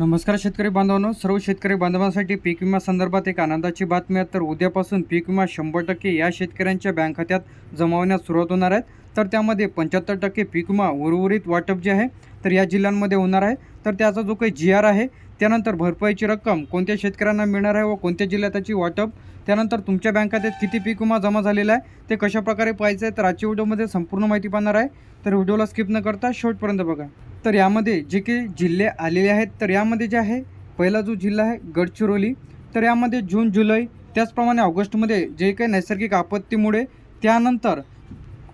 नमस्कार शेतकरी बांधवांनो. सर्व शेतकरी बांधवांसाठी पीक विमा संदर्भात एक आनंदाची बातमी आहे. तर उद्यापासून पीक विमा शंभर टक्के या शेतकऱ्यांच्या बँक खात्यात जमावण्यास सुरुवात होणार आहे. तर त्यामध्ये पंच्याहत्तर टक्के पीक विमा उर्वरित वाटप जे आहे तर या जिल्ह्यांमध्ये होणार आहे. तर त्याचा जो काही जी आर आहे त्यानंतर भरपाईची रक्कम कोणत्या शेतकऱ्यांना मिळणार आहे व कोणत्या जिल्ह्यात त्याची वाटप त्यानंतर तुमच्या बँक खात्यात किती पीक विमा जमा झालेला आहे ते कशाप्रकारे पाहायचं आहे तर आजच्या व्हिडिओमध्ये संपूर्ण माहिती पाहणार आहे. तर व्हिडिओला स्किप न करता शेवटपर्यंत बघा. तर यामध्ये जे काही जिल्हे आलेले आहेत तर यामध्ये जे आहे पहिला जो जिल्हा आहे गडचिरोली. तर यामध्ये जून जुलै त्याचप्रमाणे ऑगस्टमध्ये जे काही नैसर्गिक आपत्तीमुळे त्यानंतर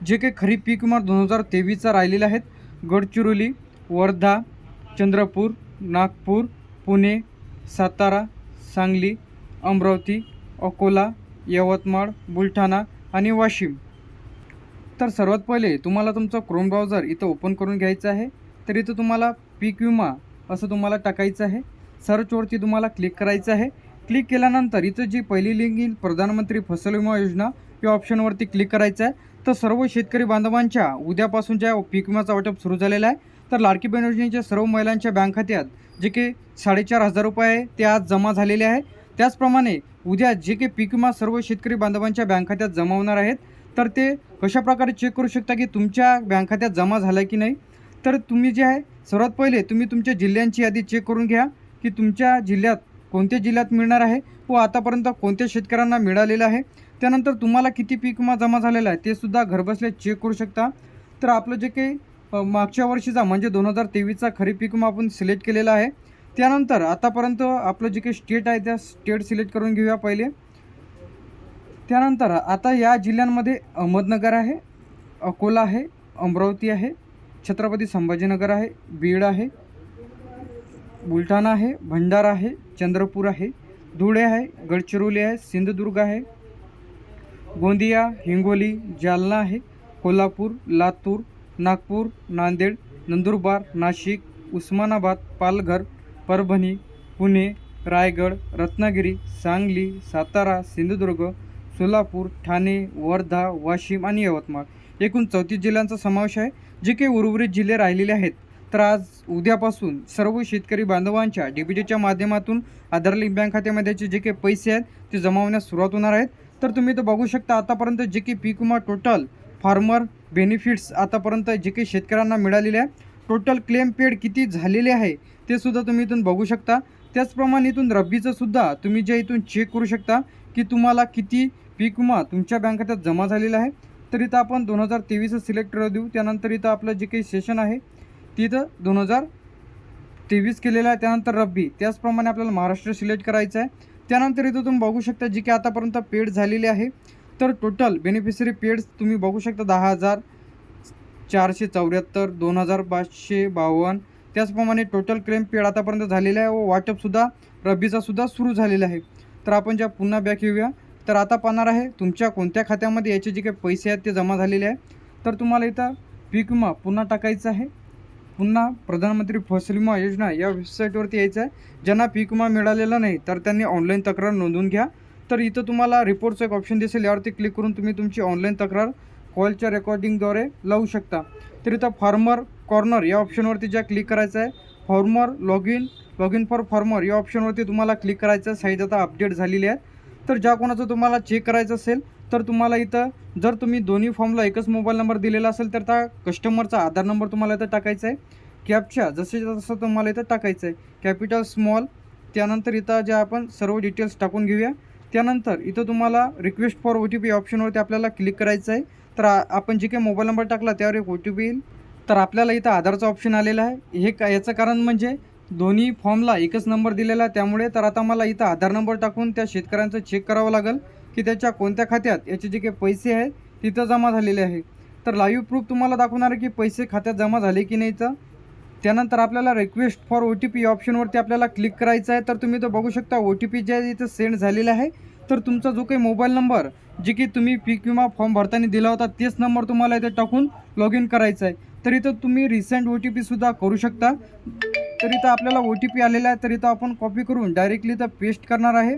जे काही खरीप पीक विमा दोन हजार तेवीसचा राहिलेले आहेत गडचिरोली वर्धा चंद्रपूर नागपूर पुणे सातारा सांगली अमरावती अकोला यवतमाळ बुलढाणा आणि वाशिम. तर सर्वात पहिले तुम्हाला तुमचं क्रोम ब्राउझर इथं ओपन करून घ्यायचं आहे. तर इथं तुम्हाला पीक विमा असं तुम्हाला टाकायचं आहे. सर्चवरती तुम्हाला क्लिक करायचं आहे. क्लिक केल्यानंतर इथं जी पहिली लिंक येईल प्रधानमंत्री फसल विमा योजना या ऑप्शनवरती क्लिक करायचं आहे. तर सर्व शेतकरी बांधवांच्या उद्यापासून ज्या पीक विमाचा वाटप सुरू झालेला आहे तर लाडकी बहीण योजनेच्या सर्व महिलांच्या बँक खात्यात जे काही साडेचार हजार रुपये आहे ते आज जमा झालेले आहे. त्याचप्रमाणे उद्या जे काही पीक विमा सर्व शेतकरी बांधवांच्या बँक खात्यात जमा होणार आहेत. तर ते कशाप्रकारे चेक करू शकता की तुमच्या बँक खात्यात जमा झाला की नाही? तर तुम्ही जे आहे सर्वात पहिले तुम्ही तुमच्या जिल्ह्यांची यादी चेक करून घ्या की तुमच्या जिल्ह्यात कोणत्या जिल्ह्यात मिळणार आहे व आतापर्यंत कोणत्या शेतकऱ्यांना मिळालेलं आहे. त्यानंतर तुम्हाला किती पीक विमा जमा झालेला आहे ते सुद्धा घरबसल्या चेक करू शकता. तर आपलं जे काही मागच्या वर्षीचा म्हणजे दोन हजार तेवीसचा खरीप पीक विमा आपण सिलेक्ट केलेला आहे. त्यानंतर आतापर्यंत आपलं जे काही स्टेट आहे त्या स्टेट सिलेक्ट करून घेऊया पहिले. त्यानंतर आता या जिल्ह्यांमध्ये अहमदनगर आहे अकोला आहे अमरावती आहे छत्रपती संभाजीनगर आहे बीड आहे बुलढाणा आहे भंडारा आहे चंद्रपूर आहे धुळे आहे गडचिरोली आहे सिंधुदुर्ग आहे गोंदिया हिंगोली जालना आहे कोल्हापूर लातूर नागपूर नांदेड नंदुरबार नाशिक उस्मानाबाद पालघर परभणी पुणे रायगड रत्नागिरी सांगली सातारा सिंधुदुर्ग सोलापूर ठाणे वर्धा वाशिम आणि यवतमाळ. एकूण चौतीस जिल्ह्यांचा समावेश आहे जे काही उर्वरित जिल्हे राहिलेले आहेत. तर आज उद्यापासून सर्व शेतकरी बांधवांच्या डीबीटीच्या माध्यमातून आधार लिंक बँक खात्यामध्येचे जे काही पैसे आहेत ते जमा होण्यास सुरुवात होणार आहेत. तर तुम्ही तर बघू शकता आतापर्यंत जे काही पीक विमा टोटल फार्मर बेनिफिट्स आतापर्यंत जे काही शेतकऱ्यांना मिळालेले आहे टोटल क्लेम पेड किती झालेले आहे ते सुद्धा तुम्ही इथून बघू शकता. त्याचप्रमाणे इथून रब्बीचं सुद्धा तुम्ही जे इथून चेक करू शकता की तुम्हाला किती पीक विमा तुमच्या बँक खात्यात जमा झालेला आहे. तर इथं आपण दोन हजार तेवीसच सिलेक्ट करू देऊ. त्यानंतर इथं आपलं जे काही सेशन आहे तिथं दोन हजार तेवीस केलेलं आहे. त्यानंतर रब्बी. त्याचप्रमाणे आपल्याला महाराष्ट्र सिलेक्ट करायचं आहे. त्यानंतर इथं तुम्ही बघू शकता जी की आतापर्यंत पेड झालेली आहे. तर टोटल बेनिफिशरी पेड्स तुम्ही बघू शकता दहा हजार चारशे चौऱ्याहत्तर दोन हजार पाचशे बावन्न. त्याचप्रमाणे टोटल क्लेम पेड आतापर्यंत झालेला आहे व वाटपसुद्धा रब्बीचा सुद्धा सुरू झालेला आहे. तर आपण ज्या पुन्हा बॅक येऊया. तर आता पाहणार आहे तुमच्या कोणत्या खात्यामध्ये याचे जे काही पैसे आहेत ते जमा झालेले आहे. तर तुम्हाला इथं पीक विमा पुन्हा टाकायचं आहे. पुन्हा प्रधानमंत्री फसल विमा योजना या वेबसाईटवरती यायचं आहे. ज्यांना पीक विमा मिळालेला नाही तर त्यांनी ऑनलाईन तक्रार नोंदवून घ्या. तर इथं तुम्हाला रिपोर्टचं एक ऑप्शन दिसेल यावरती क्लिक करून तुम्ही तुमची ऑनलाईन तक्रार कॉलच्या रेकॉर्डिंगद्वारे लावू शकता. तर इथं फार्मर कॉर्नर या ऑप्शनवरती ज्या क्लिक करायचं आहे farmer log in log in for farmer या ऑप्शनवरती तुम्हाला क्लिक करायचं आहे. साईज आता अपडेट झालेली आहे. तर ज्या कोणाचं तुम्हाला चेक करायचं असेल तर तुम्हाला इथं जर तुम्ही दोन्ही फॉर्मला एकच मोबाईल नंबर दिलेला असेल तर त्या कस्टमरचा आधार नंबर तुम्हाला इथं टाकायचा आहे. कॅपच्या जसे जसं तुम्हाला इथं टाकायचं आहे. कॅपिटल स्मॉल त्यानंतर इथं ज्या आपण सर्व डिटेल्स टाकून घेऊया. त्यानंतर इथं तुम्हाला request for O T P ऑप्शनवरती आपल्याला क्लिक करायचं आहे. तर आपण जे काही मोबाईल नंबर टाकला त्यावर एक ओ टी पी येईल. तर आपल्याला इथं आधारचा ऑप्शन आलेला आहे. हे का याचं कारण म्हणजे दोन्ही फॉर्मला एकच नंबर दिलेला आहे. त्यामुळे तर आता मला इथं आधार नंबर टाकून त्या शेतकऱ्यांचं चेक करावं लागेल की त्याच्या कोणत्या खात्यात याचे जे काही पैसे आहेत तिथं जमा झालेले आहे. तर लाईव्ह प्रूफ तुम्हाला दाखवणार आहे की पैसे खात्यात जमा झाले की नाही तर त्यानंतर आपल्याला request for O T P ऑप्शनवरती आपल्याला क्लिक करायचं आहे. तर तुम्ही तर बघू शकता ओ टी पी जे आहे इथं सेंड झालेला आहे. तर तुमचा जो काही मोबाईल नंबर जे की तुम्ही पीक विमा फॉर्म भरताना दिला होता तेच नंबर तुम्हाला इथे टाकून लॉग इन करायचा आहे. तर इथं तुम्ही रिसेंट ओ टी पीसुद्धा करू शकता. तर इथं आपल्याला ओ टी पी आलेला आहे तर इथं आपण कॉपी करून डायरेक्टली इथं पेस्ट करणार आहे.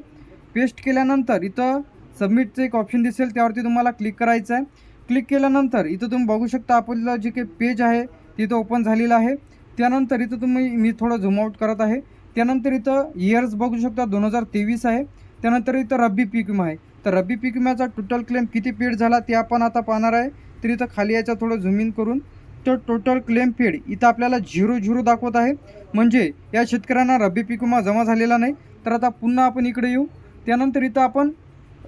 पेस्ट केल्यानंतर इथं सबमिटचं एक ऑप्शन दिसेल त्यावरती तुम्हाला क्लिक करायचं आहे. क्लिक केल्यानंतर इथं तुम्ही बघू शकता आपलं जे काही पेज आहे तिथं ओपन झालेलं आहे. त्यानंतर इथं तुम्ही मी थोडं झूम आउट करत आहे. त्यानंतर इथं इयर्स बघू शकता दोन हजार तेवीस आहे. त्यानंतर इथं रब्बी पीक विमा आहे. तर रब्बी पीक विम्याचा टोटल क्लेम किती पेड झाला ते आपण आता पाहणार आहे. तर इथं खाली याचा थोडं झूम इन करून. तर टोटल क्लेम पेड इथं आपल्याला झिरो झिरो दाखवत आहे. म्हणजे या शेतकऱ्यांना रब्बी पीक विमा जमा झालेला नाही. तर आता पुन्हा आपण इकडे येऊ. त्यानंतर इथं आपण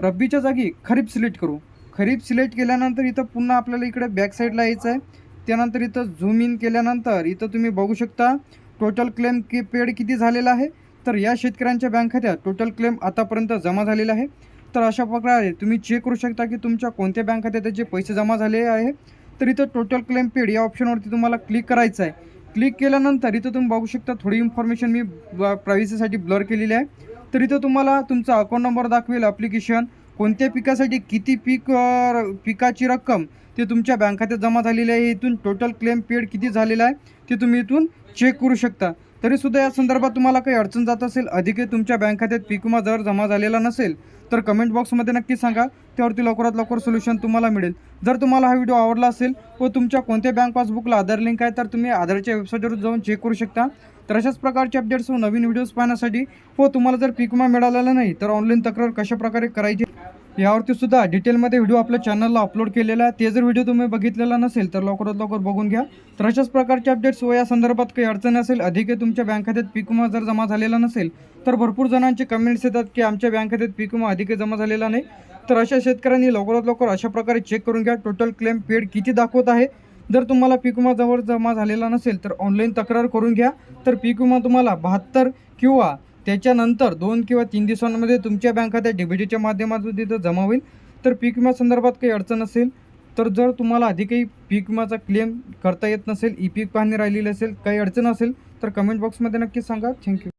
रब्बीच्या जागी खरीप सिलेक्ट करू. खरीप सिलेक्ट केल्यानंतर इथं पुन्हा आपल्याला इकडे बॅक साईडला यायचं आहे. त्यानंतर इथं झूम इन केल्यानंतर इथं तुम्ही बघू शकता टोटल क्लेम की पेड किती झालेला आहे. तर या शेतकऱ्यांच्या बँक खात्यात टोटल क्लेम आतापर्यंत जमा झालेला आहे. तर अशा प्रकारे तुम्ही चेक करू शकता की तुमच्या कोणत्या बँक खात्यात त्याचे पैसे जमा झाले आहे. तर इथं टोटल क्लेम पेड या ऑप्शनवरती तुम्हाला क्लिक करायचं आहे. क्लिक केल्यानंतर इथं तुम्ही बघू शकता थोडी इन्फॉर्मेशन मी प्रायव्हसीसाठी ब्लर केलेली आहे. तर इथं तुम्हाला तुमचा अकाउंट नंबर दाखवेल ॲप्लिकेशन कोणत्या पिकासाठी किती पीक पिकाची रक्कम ते तुमच्या बँक खात्यात जमा झालेली आहे. इथून टोटल क्लेम पेड किती झालेला आहे ते तुम्ही इथून चेक करू शकता. तरीसुद्धा या संदर्भात तुम्हाला काही अडचण जात असेल अधिक तुमच्या बँक खात्यात पीक विमा जर जमा झालेला नसेल तर कमेंट बॉक्समध्ये नक्की सांगा. त्यावरती लवकरात लवकर सोल्युशन तुम्हाला मिळेल. जर तुम्हाला हा व्हिडिओ आवडला असेल व तुमच्या कोणत्या बँक पासबुकला आधार लिंक आहे तर तुम्ही आधारच्या वेबसाईटवर जाऊन चेक करू शकता. तर अशाच प्रकारचे अपडेट्स व नवीन व्हिडिओज पाहण्यासाठी व तुम्हाला जर पीक विमा मिळालेला नाही तर ऑनलाईन तक्रार कशाप्रकारे करायची? यावरती सुद्धा डिटेलमध्ये व्हिडिओ आपल्या चॅनलला अपलोड केलेला आहे. ते जर व्हिडिओ तुम्ही बघितलेला नसेल तर लवकरात लवकर बघून घ्या. तर अशाच प्रकारचे अपडेट्स व या संदर्भात काही अडचण असेल अधिक तुमच्या बँक खात्यात पीक विमा जर जमा झालेला नसेल तर भरपूर जणांचे कमेंट्स येतात की आमच्या बँक खात्यात पीक विमा अधिक जमा झालेला नाही. तर अशा शेतकऱ्यांनी लवकरात लवकर अशा प्रकारे चेक करून घ्या. टोटल क्लेम पेड किती दाखवत आहे? जर तुम्हाला पीक विमा जवळ जमा झालेला नसेल तर ऑनलाईन तक्रार करून घ्या. तर पीक विमा तुम्हाला बहात्तर किंवा त्याच्यानंतर दोन किंवा तीन दिवसांमध्ये तुमच्या बँक खात्यात डेबिटीच्या माध्यमातून तिथं जमा होईल. तर पीक विमा संदर्भात काही अडचण असेल तर जर तुम्हाला अधिकही पीक विमाचा क्लेम करता येत नसेल ई पीक पाहणी राहिलेली असेल काही अडचण असेल तर कमेंट बॉक्समध्ये नक्की सांगा. थँक्यू